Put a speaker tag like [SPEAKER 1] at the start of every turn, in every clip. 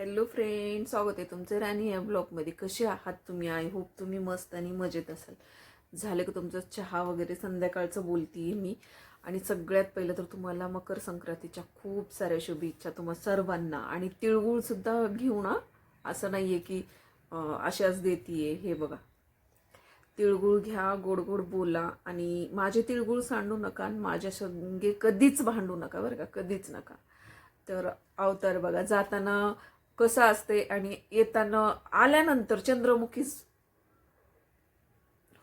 [SPEAKER 1] Hello friend स्वागत आहे तुमचं राणी या ब्लॉगमध्ये कसे आहात तुम्ही? आय होप तुम्ही मस्त आणि मजेत असाल. झालं का तुमचं चहा वगैरे? संध्याकाळचं बोलतीये मी. आणि सगळ्यात पहिलं तर तुम्हाला मकर संक्रांतीच्या खूप साऱ्या शुभेच्छा तुम्हा सर्वांना. आणि तिळगुळसुद्धा घेऊ ना असं नाही आहे की अशाच अशाच देतीये. हे बघा. तिळगुळ घ्या गोड गोड बोला. आणि माझे तिळगुळ सांडू नका आणि माझ्या संगे कधीच भांडू नका बरं का? कधीच नका. तर अवतार बघा. जाताना कसं असते आणि येताना आल्यानंतर चंद्रमुखीच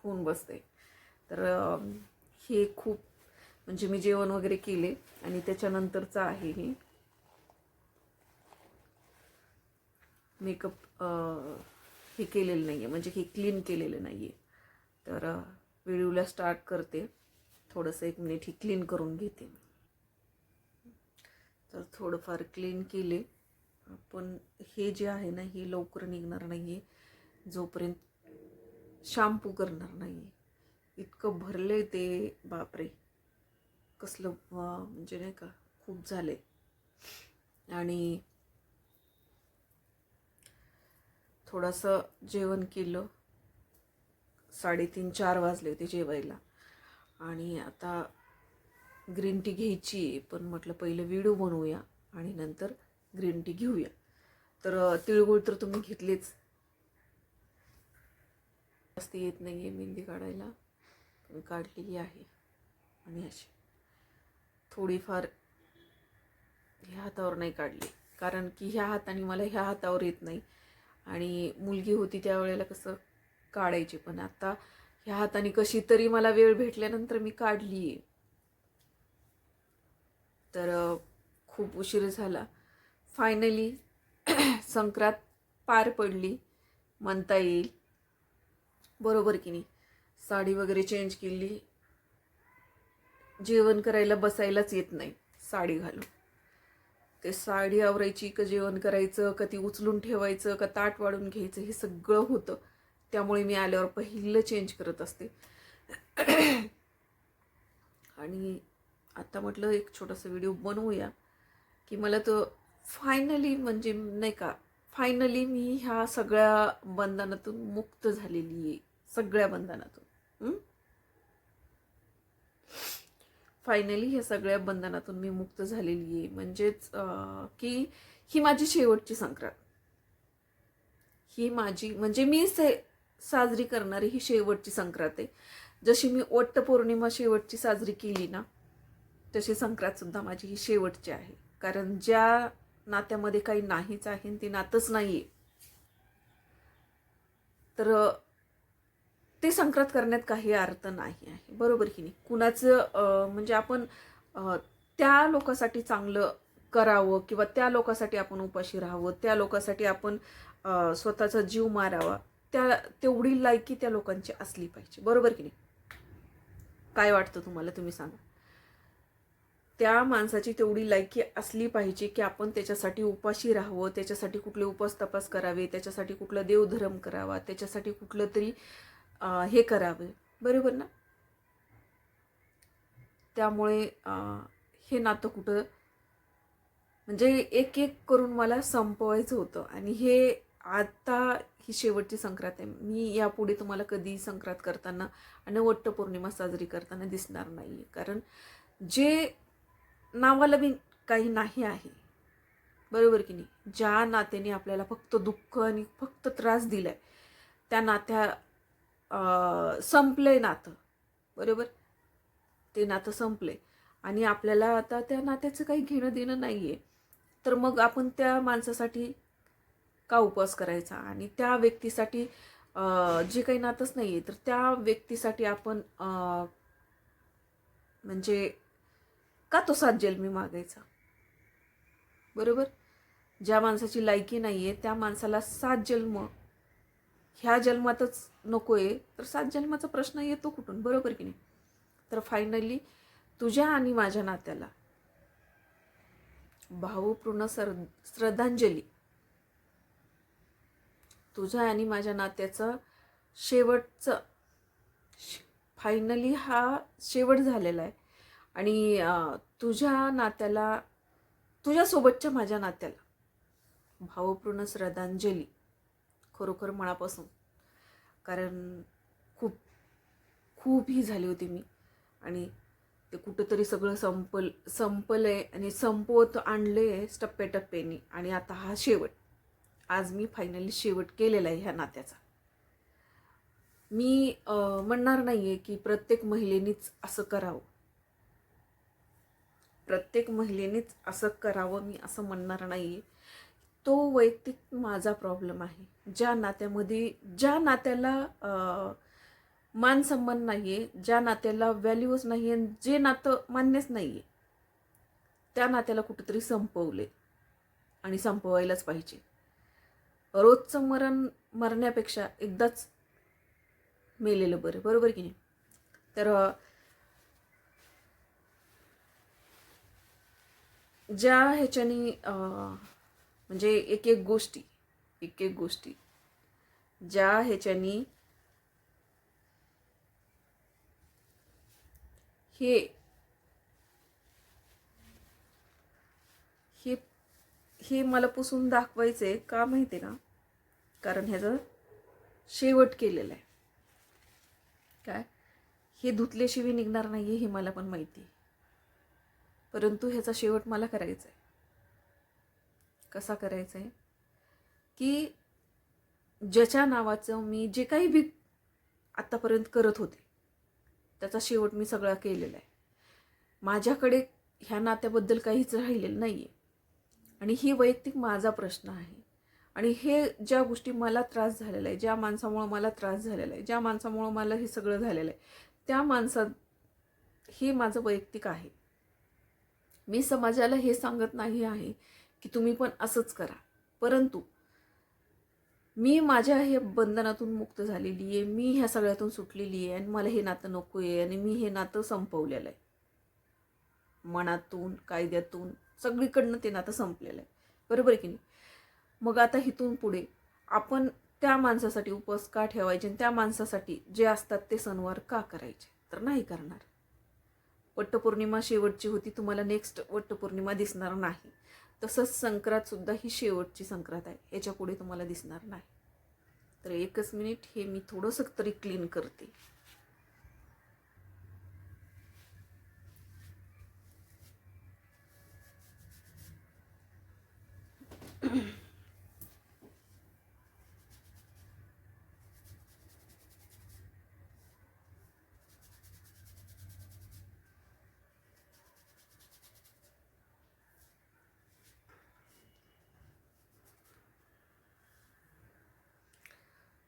[SPEAKER 1] होऊन बसते तर हे खूप म्हणजे मी जेवण वगैरे केले आणि त्याच्यानंतरचं आहे हे. मेकअप हे केलेलं नाही आहे म्हणजे हे क्लीन केलेलं नाही आहे तर व्हिडिओला स्टार्ट करते. थोडंसं एक मिनिट ही क्लीन करून घेते तर थोडंफार क्लीन केले. पण हे जे आहे ना हे लवकर निघणार नाही आहे जोपर्यंत शॅम्पू करणार नाही आहे इतकं भरले ते बापरे. कसलं म्हणजे नाही का खूप झाले आणि थोडंसं जेवण केलं. साडेतीन चार वाजले होते जेवायला. आणि आता ग्रीन टी घ्यायची आहे पण म्हटलं पहिलं व्हिडिओ बनवूया. आणि नंतर ग्रीन टी घेऊया. तर तिळगुळ तर तुम्ही घेतलेच. जास्त येत नाही आहे मेहंदी काढायला. पण काढलेली आहे. आणि अशी. थोडीफार ह्या हातावर नाही काढली. कारण की ह्या हाताने मला ह्या हातावर येत नाही. आणि मुलगी होती त्यावेळेला कसं काढायची. पण आता ह्या हाताने कशी तरी मला वेळ भेटल्यानंतर मी काढली आहे तर खूप उशीर झाला. फायनली संक्रांत पार पडली. म्हणता येईल. बरोबर की नाही? साडी वगैरे चेंज केली. जेवण करायला बसायलाच येत नाही साडी घालून. ते साडी आवरायची का जेवण करायचं का ती उचलून ठेवायचं का ताट वाढून घ्यायचं हे सगळं होतं. त्यामुळे मी आल्यावर पहिलं चेंज करत असते. आणि आता म्हटलं एक छोटासा व्हिडिओ बनवूया की मला तो फायनली म्हणजे नाही का फायनली मी ह्या सगळ्या बंधनातून मुक्त झालेली आहे सगळ्या बंधनातून. फायनली ह्या सगळ्या बंधनातून मी मुक्त झालेली आहे. म्हणजेच की ही माझी शेवटची संक्रांत. ही माझी म्हणजे मी से साजरी करणारी ही शेवटची संक्रांत आहे. जशी मी वट्टपौर्णिमा शेवटची साजरी केली ना तशी संक्रांतसुद्धा माझी ही शेवटची आहे. कारण ज्या नात्यामध्ये काही नाहीच आहे आणि ते नातंच आहे तर ते संक्रांत करण्यात काही अर्थ नाही आहे. बरोबर की नाही? कुणाचं म्हणजे आपण त्या लोकांसाठी चांगलं करावं किंवा त्या लोकांसाठी आपण उपाशी राहावं त्या लोकांसाठी आपण स्वतःचा जीव मारावा त्या तेवढी लायकी त्या लोकांची असली पाहिजे. बरोबर की नाही? काय वाटतं तुम्हाला? तुम्ही सांगा. त्या माणसाची तेवढी लायकी असली पाहिजे की आपण त्याच्यासाठी उपाशी राहावं त्याच्यासाठी कुठले उपास तपास करावे त्याच्यासाठी कुठला देवधर्म करावा त्याच्यासाठी कुठलं तरी हे करावे. बरोबर ना? त्यामुळे हे नातं कुठं म्हणजे एक एक करून मला संपवायचं होतं. आणि हे आता ही शेवटची संक्रांत आहे. मी यापुढे तुम्हाला कधी संक्रांत करताना आणि वट्टपौर्णिमा साजरी करताना दिसणार नाही कारण जे नावाला बी काही नाही आहे. बरोबर की नाही? ज्या नात्याने आपल्याला फक्त दुःख आणि फक्त त्रास दिला आहे त्या नात्या संपलं संपलंय नातं. बरोबर? ते नातं संपलंय. आणि आपल्याला आता त्या नात्याचं काही घेणं देणं नाही आहे तर मग आपण त्या माणसासाठी का उपवास करायचा? आणि त्या व्यक्तीसाठी जे काही नातंच नाही आहे तर त्या व्यक्तीसाठी आपण म्हणजे का तो सात जन्मी मागायचा? बरोबर? ज्या माणसाची लायकी नाही आहे त्या माणसाला सात जन्म. ह्या जन्मातच नको आहे तर सात जन्माचा प्रश्न येतो कुठून? बरोबर की नाही? तर फायनली तुझ्या आणि माझ्या नात्याला. भावपूर्ण सर श्रद्धांजली. तुझ्या आणि माझ्या नात्याचं शेवटचं फायनली हा शेवट झालेला आहे. आणि तुझ्या नात्याला तुझ्यासोबतच्या माझ्या नात्याला भावपूर्ण श्रद्धांजली खरोखर मनापासून. कारण खूप खूप ही झाली होती मी आणि ते कुठंतरी सगळं संपल संपलं आहे आणि संपवत आणलं आहे टप्प्याटप्प्याने आणि आता हा शेवट. आज मी फायनली शेवट केलेला आहे ह्या नात्याचा. मी म्हणणार नाही आहे की प्रत्येक महिलेनीच असं करावं. प्रत्येक महिलेनेच असं करावं मी असं म्हणणार नाही. तो वैयक्तिक माझा प्रॉब्लेम आहे. ज्या नात्यामध्ये ज्या नात्याला मान सन्मान नाही आहे ज्या नात्याला व्हॅल्यूच नाही आहे जे नातं मान्यच नाही आहे त्या नात्याला कुठंतरी संपवले आणि संपवायलाच पाहिजे. रोजचं मरण मरण्यापेक्षा एकदाच मेलेलं बरं बरोबर की नाही? तर ज्या ह्याच्यानी म्हणजे एक एक गोष्टी एक एक गोष्टी ज्या ह्याच्यानी हे हे हे मला पुसून दाखवायचं आहे का माहिती आहे ना? कारण ह्याचं शेवट केलेलं आहे. काय? हे धुतल्याशिवाय निघणार नाही आहे हे मला पण माहिती आहे परंतु ह्याचा शेवट मला करायचा आहे कसा करायचा आहे की ज्याच्या नावाचं मी जे काही बी आत्तापर्यंत करत होते त्याचा शेवट मी सगळा केलेला आहे माझ्याकडे ह्या नात्याबद्दल काहीच राहिलेलं नाही आहे आणि ही वैयक्तिक माझा प्रश्न आहे. आणि हे ज्या गोष्टी मला त्रास झालेला आहे ज्या माणसामुळं मला त्रास झालेला आहे ज्या माणसामुळं मला हे सगळं झालेलं आहे त्या माणसात हे माझं वैयक्तिक आहे. मी समाजाला हे सांगत नाही आहे की तुम्ही पण असंच करा. परंतु मी माझ्या हे बंधनातून मुक्त झालेली आहे. मी ह्या सगळ्यातून सुटलेली आहे आणि मला हे नातं नको आहे आणि मी हे नातं संपवलेलं आहे. मनातून कायद्यातून सगळीकडनं ते नातं संपलेलं आहे. बरोबर आहे की नाही? मग आता इथून पुढे आपण त्या माणसासाठी उपवास का ठेवायचे आणि त्या माणसासाठी जे असतात ते सणवार का करायचे? तर नाही करणार. वट्टपौर्णिमा शेवटची होती तुम्हाला नेक्स्ट वट्टपौर्णिमा दिसणार नाही. तसंच संक्रांत सुद्धा ही शेवटची संक्रांत आहे याच्यापुढे तुम्हाला दिसणार नाही. तर एकच मिनिट हे मी थोडंसं तरी क्लीन करते.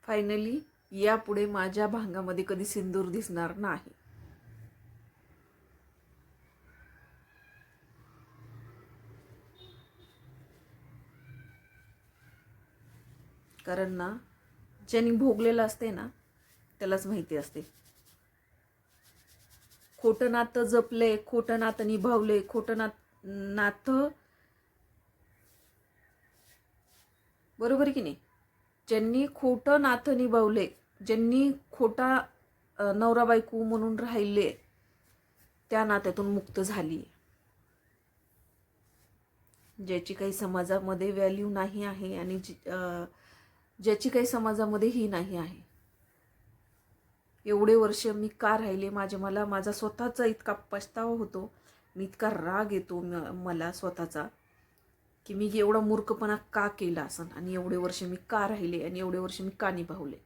[SPEAKER 1] फायनली यापुढे माझ्या भांगामध्ये कधी सिंदूर दिसणार नाही. कारण ना ज्यांनी भोगलेलं असते ना त्यालाच माहिती असते. खोटं नातं जपले खोटं नातं निभावले खोटं नात नातं बरोबर की नाही? ज्यांनी खोटं नातं निभावले ज्यांनी खोटा नवरा बायको म्हणून राहिले त्या नात्यातून मुक्त झाली. ज्याची काही समाजामध्ये व्हॅल्यू नाही आहे आणि जी- ज्याची काही समाजामध्ये ही नाही आहे. एवढे वर्ष मी का राहिले? माझे मला माझा स्वतःचा इतका पछतावा होतो. मी इतका राग येतो म- मला स्वतःचा. की मी एवढा मूर्खपणा का केला असन? आणि एवढे वर्ष मी का राहिले? आणि एवढे वर्ष मी का निभावले?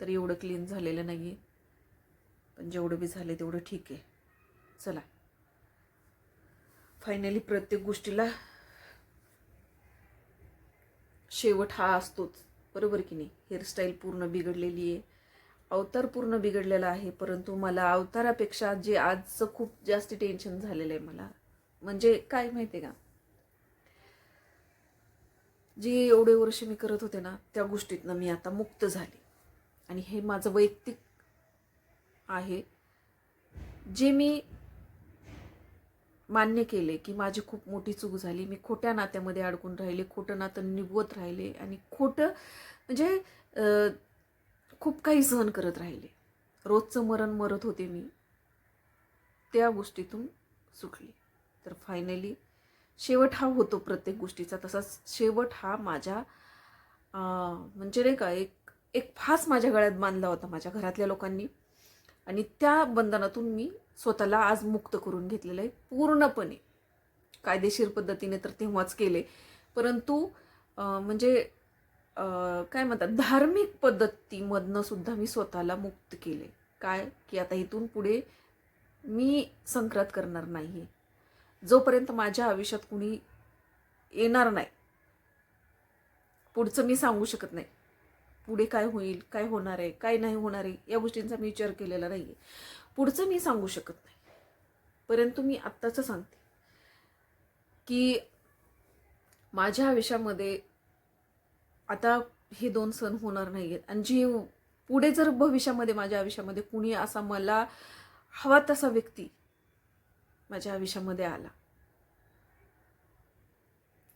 [SPEAKER 1] तर एवढं क्लीन झालेलं नाही आहे पण जेवढं बी झाले तेवढं ठीक आहे. चला. फायनली प्रत्येक गोष्टीला शेवट हा असतोच. बरोबर की नाही? हेअरस्टाईल पूर्ण बिघडलेली आहे. अवतार पूर्ण बिघडलेला आहे. परंतु मला अवतारापेक्षा जे आजचं खूप जास्त टेन्शन झालेलं आहे मला म्हणजे काय माहिती आहे का? जी एवढे वर्ष मी करत होते ना त्या गोष्टीतनं मी आता मुक्त झाले. आणि हे माझं वैयक्तिक आहे. जे मी मान्य केले की माझी खूप मोठी चूक झाली मी खोट्या नात्यामध्ये अडकून राहिले खोटं नातं निभवत राहिले आणि खोटं म्हणजे खूप काही सहन करत राहिले. रोजचं मरण मरत होते मी. त्या गोष्टीतून सुटली. तर फायनली शेवट हा होतो प्रत्येक गोष्टीचा. तसाच शेवट हा माझ्या म्हणजे नाही का एक एक फास माझ्या गळ्यात बांधला होता माझ्या घरातल्या लोकांनी. आणि त्या बंधनातून मी स्वतःला आज मुक्त करून घेतलेलं आहे पूर्णपणे. कायदेशीर पद्धतीने तर तेव्हाच केले. परंतु म्हणजे काय म्हणतात धार्मिक पद्धतीमधनं सुद्धा मी स्वतःला मुक्त केले. काय? की आता इथून पुढे मी संक्रांत करणार नाही जोपर्यंत माझ्या आयुष्यात कुणी येणार नाही पुढचं मी सांगू शकत नाही. पुढे काय होईल काय होणार आहे काय नाही होणार आहे या गोष्टींचा मी विचार केलेला नाही आहे पुढचं मी सांगू शकत नाही. परंतु मी आत्ताचं सांगते की माझ्या आयुष्यामध्ये आता हे दोन सण होणार नाही आहेत आणि जी पुढे जर भविष्यामध्ये माझ्या आयुष्यामध्ये कुणी असा मला हवा तसा व्यक्ती माझ्या आयुष्यामध्ये आला.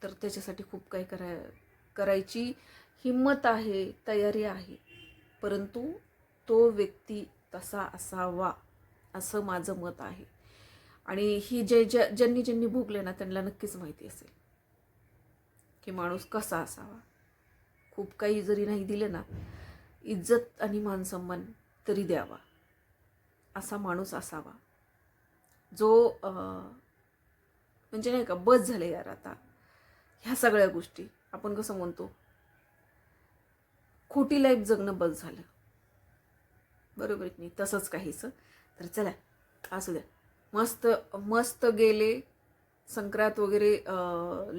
[SPEAKER 1] तर त्याच्यासाठी खूप काही कराय करायची हिंमत आहे तयारी आहे. परंतु तो व्यक्ती तसा असावा असं माझं मत आहे. आणि ही जे ज्या ज्यांनी ज्यांनी भोगले ना त्यांना नक्कीच माहिती असेल की माणूस कसा असावा. खूप काही जरी नाही दिलं ना इज्जत आणि मानसन्मान तरी द्यावा. असा माणूस असावा. जो म्हणजे नाही का बस झाले यार आता. ह्या सगळ्या गोष्टी. आपण कसं म्हणतो खोटी लाईफ जगणं बस झालं. बरोबर आहे की नाही? तसंच काहीचं तर चला असू द्या. मस्त मस्त गेले. संक्रांत वगैरे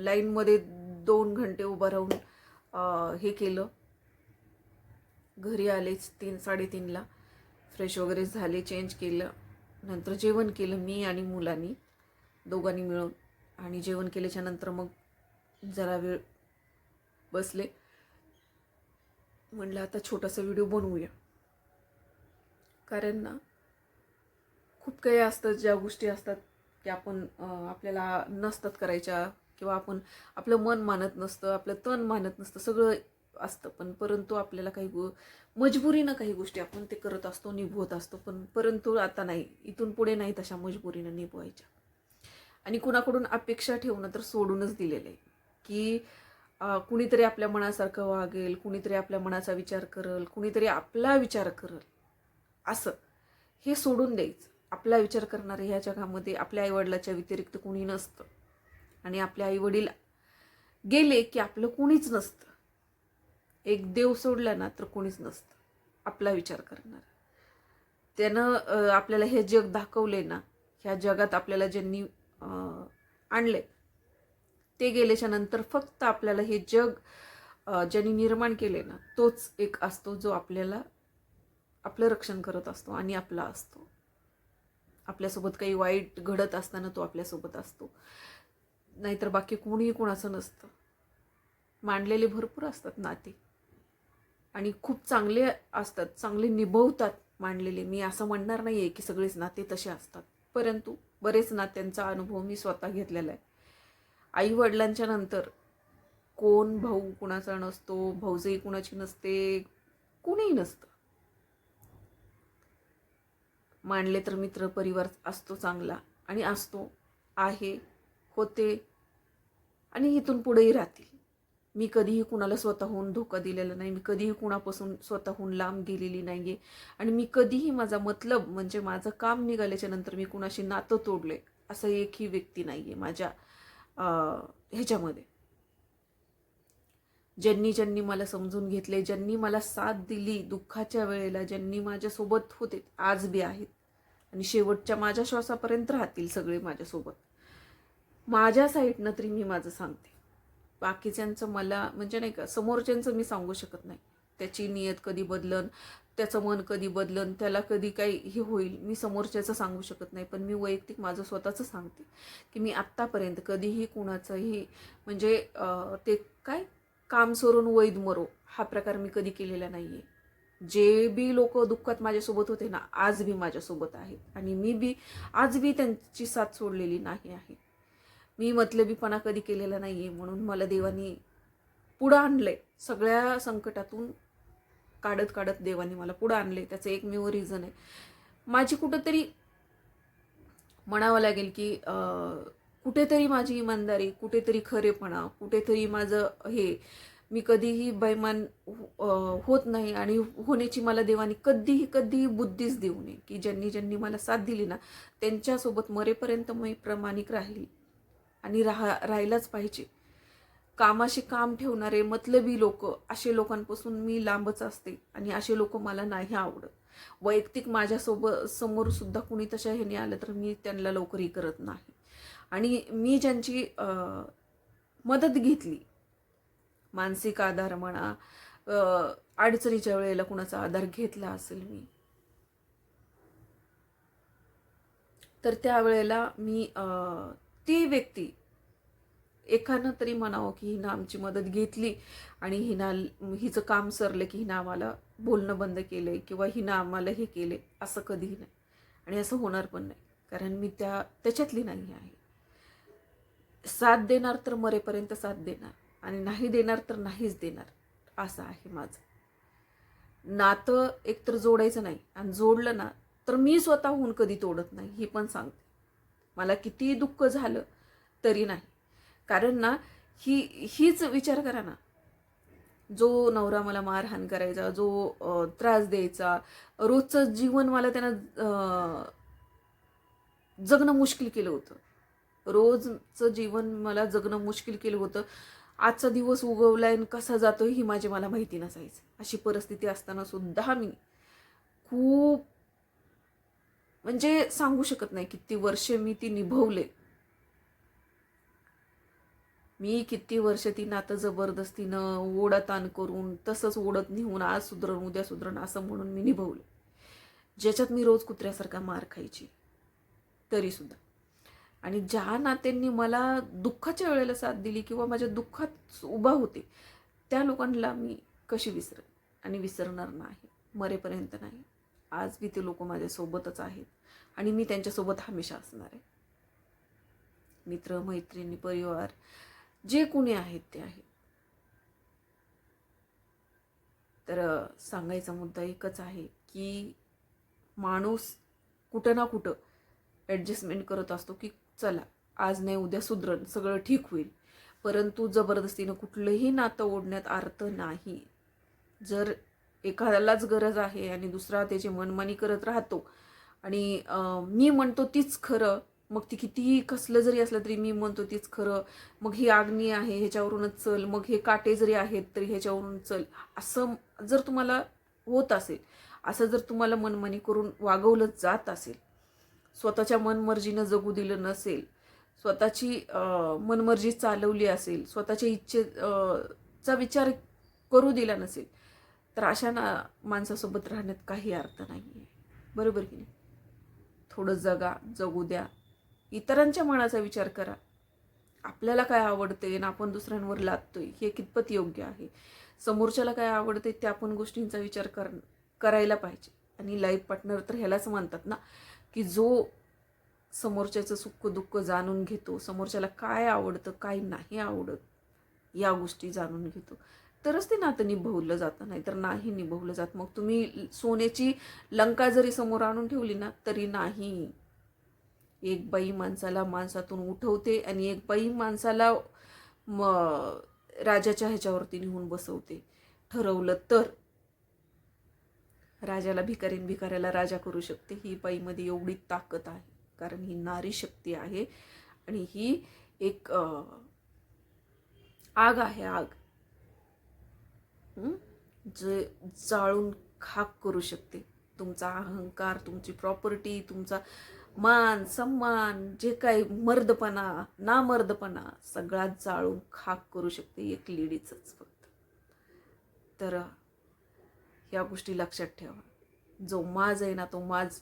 [SPEAKER 1] लाईनमध्ये दोन घंटे उभं राहून हे केलं. घरी आलेच तीन साडेतीनला. फ्रेश वगैरे झाले चेंज केलं. नंतर जेवण केलं मी आणि मुलांनी दोघांनी मिळून. आणि जेवण केल्याच्यानंतर मग जरा वेळ बसले. म्हणलं आता छोटासा व्हिडिओ बनवूया. कारण ना खूप काही असतं ज्या गोष्टी असतात की आपण आपल्याला नसतात करायच्या किंवा आपण आपलं मन मानत नसतं आपलं तन मानत नसतं सगळं असतं. पण परंतु आपल्याला काही गो मजबुरीनं काही गोष्टी आपण ते करत असतो निभवत असतो. पण परंतु आता नाही. इथून पुढे नाही तशा मजबुरीनं निभवायच्या. आणि कुणाकडून अपेक्षा ठेवणं तर सोडूनच दिलेलं आहे की कुणीतरी आपल्या मनासारखं वागेल कुणीतरी आपल्या मनाचा विचार करल कुणीतरी आपला विचार करल. असं. हे सोडून द्यायचं. आपला विचार करणारे ह्या जगामध्ये आपल्या आईवडिलाच्या व्यतिरिक्त कुणी नसतं. आणि आपले आईवडील गेले की आपलं कुणीच नसतं. एक देव सोडला ना तर कोणीच नसतं. आपला विचार करणार. त्यानं आपल्याला हे जग दाखवले ना ह्या जगात आपल्याला ज्यांनी आणले ते गेल्याच्यानंतर फक्त आपल्याला हे जग ज्यांनी निर्माण केले ना तोच एक असतो जो आपल्याला आपलं रक्षण करत असतो आणि आपला असतो. आपल्यासोबत काही वाईट घडत असताना तो आपल्यासोबत असतो. नाहीतर बाकी कोणीही कोणाचं नसतं. मांडलेले भरपूर असतात नाते. आणि खूप चांगले असतात चांगले निभवतात मांडलेले. मी असं म्हणणार नाही आहे की सगळेच नाते तसे असतात. परंतु बरेच नात्यांचा अनुभव मी स्वतः घेतलेला आहे. आई वडिलांच्या नंतर कोण भाऊ कुणाचा नसतो भाऊजही कुणाची नसते कुणीही नसतं. मांडले तर मित्र परिवार असतो चांगला आणि असतो आहे होते आणि इथून पुढेही राहतील. मी कधीही कुणाला स्वतःहून धोका दिलेला नाही मी कधीही कुणापासून स्वतःहून लांब गेलेली नाही आहे आणि मी कधीही माझा मतलब म्हणजे माझं काम निघाल्याच्या नंतर मी कुणाशी नातं तोडले असं एकही व्यक्ती नाही आहे माझ्या ह्याच्यामध्ये. ज्यांनी ज्यांनी मला समजून घेतले ज्यांनी मला साथ दिली दुःखाच्या वेळेला ज्यांनी माझ्यासोबत होते आज बी आहेत. आणि शेवटच्या माझ्या श्वासापर्यंत राहतील सगळे माझ्यासोबत. माझ्या साईडनं तरी मी माझं सांगते. बाकीच्यांचं मला म्हणजे नाही का समोरच्यांचं मी सांगू शकत नाही. त्याची नियत कधी बदलन त्याचं मन कधी बदलन त्याला कधी काही हे होईल मी समोरच्याचं सांगू शकत नाही. पण मी वैयक्तिक माझं स्वतःचं सांगते की मी आत्तापर्यंत कधीही कुणाचंही म्हणजे ते काय काम सोडून वैद मरो हा प्रकार मी कधी केलेला नाही आहे जे बी लोक दुःखात माझ्यासोबत होते ना आज बी माझ्यासोबत आहेत. आणि मी बी आज बी त्यांची साथ सोडलेली नाही आहे. मी मतलबीपणा कधी केलेला नाही आहे म्हणून मला देवानी पुढं आणलं आहे सगळ्या संकटातून काढत काढत देवाने मला पुढं आणलं आहे त्याचं एकमेव रिझन आहे. माझी कुठंतरी म्हणावं लागेल की कुठेतरी माझी इमानदारी कुठेतरी खरेपणा कुठेतरी माझं हे मी कधीही बैमान हो-, होत नाही आणि होण्याची मला देवाने कधीही कधीही बुद्धीच देऊ नये. की ज्यांनी ज्यांनी मला साथ दिली ना त्यांच्यासोबत मरेपर्यंत मी प्रामाणिक राहिली. आणि राहा राहिलाच पाहिजे. कामाशी काम ठेवणारे मतलबी लोक असे लोकांपासून मी लांबच असते आणि असे लोक मला नाही आवडत. वैयक्तिक माझ्यासोबत समोर सुद्धा कुणी तशा ह्याने आलं तर मी त्यांना लवकरही करत नाही. आणि मी ज्यांची मदत घेतली मानसिक आधार म्हणा अडचणीच्या वेळेला कुणाचा आधार घेतला असेल मी तर त्यावेळेला मी ती व्यक्ती एखानं तरी म्हणावं की हिनं आमची मदत घेतली आणि हिना हिचं काम सरलं की हिनं आम्हाला बोलणं बंद केलंय किंवा हिनं आम्हाला हे केले असं कधीही नाही. आणि असं होणार पण नाही. कारण मी त्या त्याच्यातली नाही आहे. साथ देणार तर मरेपर्यंत साथ देणार आणि नाही देणार तर नाहीच देणार असं आहे माझं. नातं एकतर जोडायचं नाही आणि जोडलं ना तर मी स्वतःहून कधी तोडत नाही ही पण सांगते. मला किती दुःख झालं तरी नाही. कारण ना ही हीच विचार करा ना. जो नवरा मला मारहाण करायचा जो त्रास द्यायचा रोजचं जीवन मला त्यानं जगणं मुश्किल केलं होतं. रोजचं जीवन मला जगणं मुश्किल केलं होतं. आजचा दिवस उगवलाय आणि कसा जातो ही माझी मला माहिती नसायची. अशी परिस्थिती असताना सुद्धा मी खूप म्हणजे सांगू शकत नाही किती वर्षे मी ती निभवले. मी किती वर्ष ती नातं जबरदस्तीनं ओढतान करून तसंच ओढत नेऊन आज सुधरण उद्या सुधरण असं म्हणून मी निभवले. ज्याच्यात मी रोज कुत्र्यासारखा मार खायची. तरी सुद्धा आणि ज्या नात्यांनी मला दुःखाच्या वेळेला साथ दिली किंवा माझ्या दुःखात उभा होते त्या लोकांना मी कशी विसरेन? आणि विसरणार नाही. मरेपर्यंत नाही. आज बी ते लोक माझ्यासोबतच आहेत. आणि मी त्यांच्यासोबत हमेशा असणार आहे. मित्र मैत्रिणी परिवार जे कोणी आहेत ते आहेत तर सांगायचा मुद्दा एकच आहे की माणूस कुठं ना कुठं ॲडजस्टमेंट करत असतो की चला आज नाही उद्या सुधरण सगळं ठीक होईल. परंतु जबरदस्तीनं कुठलंही नातं ओढण्यात अर्थ नाही. जर एखाद्यालाच गरज आहे आणि दुसरा त्याची मनमानी करत राहतो. आणि मी म्हणतो तीच खरं मग ती कितीही कसलं जरी असलं तरी मी म्हणतो तीच खरं मग ही आग्नी आहे ह्याच्यावरूनच चल मग हे काटे जरी आहेत तरी ह्याच्यावरून चल. असं जर तुम्हाला होत असेल असं जर तुम्हाला मनमानी करून वागवलं जात असेल स्वतःच्या मनमर्जीनं जगू दिलं नसेल स्वतःची मनमर्जी चालवली असेल स्वतःच्या इच्छे चा विचार करू दिला नसेल तर अशा ना माणसासोबत राहण्यात काही अर्थ नाही आहे बरोबर की नाही? थोडं जगा जगू द्या. इतरांच्या मनाचा विचार करा. आपल्याला काय आवडते आणि आपण दुसऱ्यांवर लादतोय हे कितपत योग्य आहे? समोरच्याला काय आवडते त्या आपण गोष्टींचा विचार कर करायला पाहिजे. आणि लाईफ पार्टनर तर ह्यालाच म्हणतात ना की जो समोरच्याचं सुख दुःख जाणून घेतो समोरच्याला काय आवडतं काय नाही आवडत या गोष्टी जाणून घेतो. तरच ते नातं निभवलं जातं नाहीतर नाही निभवलं जात. मग तुम्ही सोन्याची लंका जरी समोर आणून ठेवली ना तरी नाही. एक बाई माणसाला माणसातून उठवते आणि एक बाई माणसाला म राजाच्या ह्याच्यावरती नेऊन बसवते. ठरवलं तर राजाला भिकारीन भिकाऱ्याला राजा करू शकते. ही बाईमध्ये एवढी ताकद आहे कारण ही नारी शक्ती आहे. आणि ही एक आग आहे आग. जे जाळून खाक करू शकते. तुमचा अहंकार तुमची प्रॉपर्टी तुमचा मान सन्मान जे काही मर्दपणा नामर्दपणा सगळा जाळून खाक करू शकते एक लेडीजच फक्त. तर ह्या गोष्टी लक्षात ठेवा. जो माज आहे ना तो माज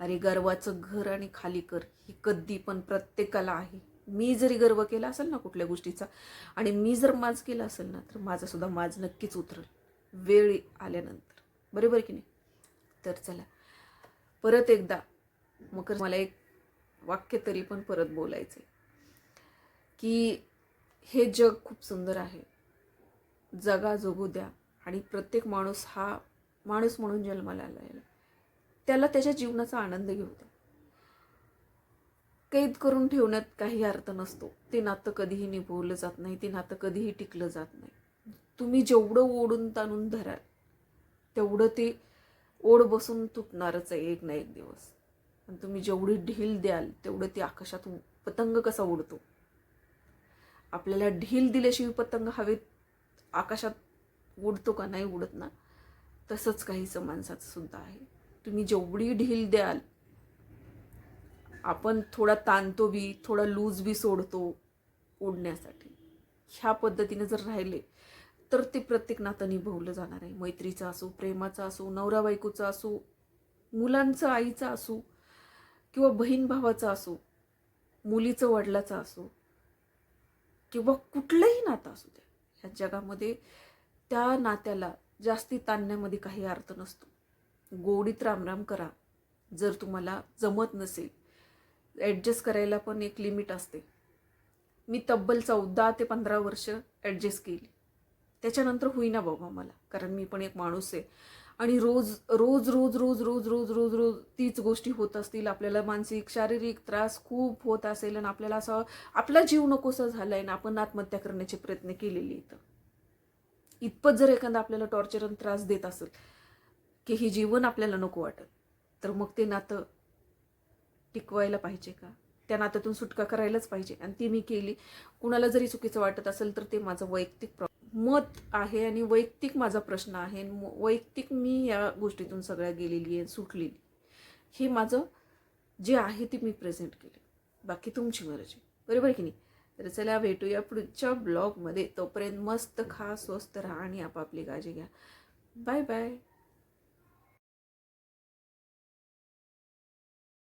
[SPEAKER 1] अरे गर्वाचं घर आणि खाली कर. ही कधी पण प्रत्येकाला आहे. मी जरी गर्व केला असेल ना कुठल्या गोष्टीचा आणि मी जर माज केला असेल ना तर माझा सुद्धा माज नक्कीच उतरेल. वेळ आल्यानंतर. बरोबर की नाही? तर चला. परत एकदा मकर मला एक वाक्य तरी पण परत बोलायचं की हे जग खूप सुंदर आहे. जगा जगू द्या. आणि प्रत्येक माणूस हा माणूस म्हणून जन्माला आलेला त्याला त्याच्या जीवनाचा आनंद घेऊ द्या. कैद करून ठेवण्यात काही अर्थ नसतो. ते नातं कधीही निभवलं जात नाही ते नातं कधीही टिकलं जात नाही. तुम्ही जेवढं ओढून ताणून धराल तेवढं ते ओढ बसून तुटणारच आहे एक ना एक दिवस. आणि तुम्ही जेवढी ढील द्याल तेवढं ते आकाशात पतंग कसा उडतो? आपल्याला ढील दिल्याशिवाय पतंग हवेत आकाशात उडतो का? नाही उडत ना. तसंच काहीचं माणसाचं सुद्धा आहे. तुम्ही जेवढी ढील द्याल आपण थोडा ताणतो बी थोडा लूज बी सोडतो ओढण्यासाठी. ह्या पद्धतीने जर राहिले तर ते प्रत्येक नातं निभवलं जाणार आहे. मैत्रीचं असो प्रेमाचं असो नवरा बायकोचं असो मुलांचं आईचं असो किंवा बहीण भावाचं असो मुलीचं वडिलाचं असो किंवा कुठलंही नातं असू द्या ह्या जगामध्ये त्या नात्याला जास्ती ताणण्यामध्ये काही अर्थ नसतो. गोडीत रामराम करा जर तुम्हाला जमत नसेल. ॲडजस्ट करायला पण एक लिमिट असते. मी तब्बल चौदा ते पंधरा वर्ष ॲडजस्ट केली. त्याच्यानंतर होईना बाबा मला कारण मी पण एक माणूस आहे. आणि रोज रोज रोज रोज रोज रोज रोज रोज तीच गोष्टी होत असतील आपल्याला मानसिक शारीरिक त्रास खूप होत असेल आणि आपल्याला असं आपला जीव नकोसा आहे ना आपण आत्महत्या करण्याचे प्रयत्न केलेले इथं इतपत जर एखादा आपल्याला टॉर्चर आणि त्रास देत असेल की हे जीवन आपल्याला नको वाटत तर मग ते नातं टिकवायला पाहिजे का? त्या नात्यातून सुटका करायलाच पाहिजे. आणि ती मी केली. कुणाला जरी चुकीचं वाटत असेल तर ते माझं वैयक्तिक प्र- मत आहे आणि वैयक्तिक माझा प्रश्न आहे. म- वैयक्तिक मी या गोष्टीतून सगळ्या गेलेली आहे सुटलेली. हे माझं जे आहे ते मी प्रेझेंट केले बाकी तुमची मर्जी बरोबर की नाही? तर चला भेटूया पुढच्या ब्लॉगमध्ये तोपर्यंत मस्त खा स्वस्त राहा आणि आपापली काळजी घ्या. Bye bye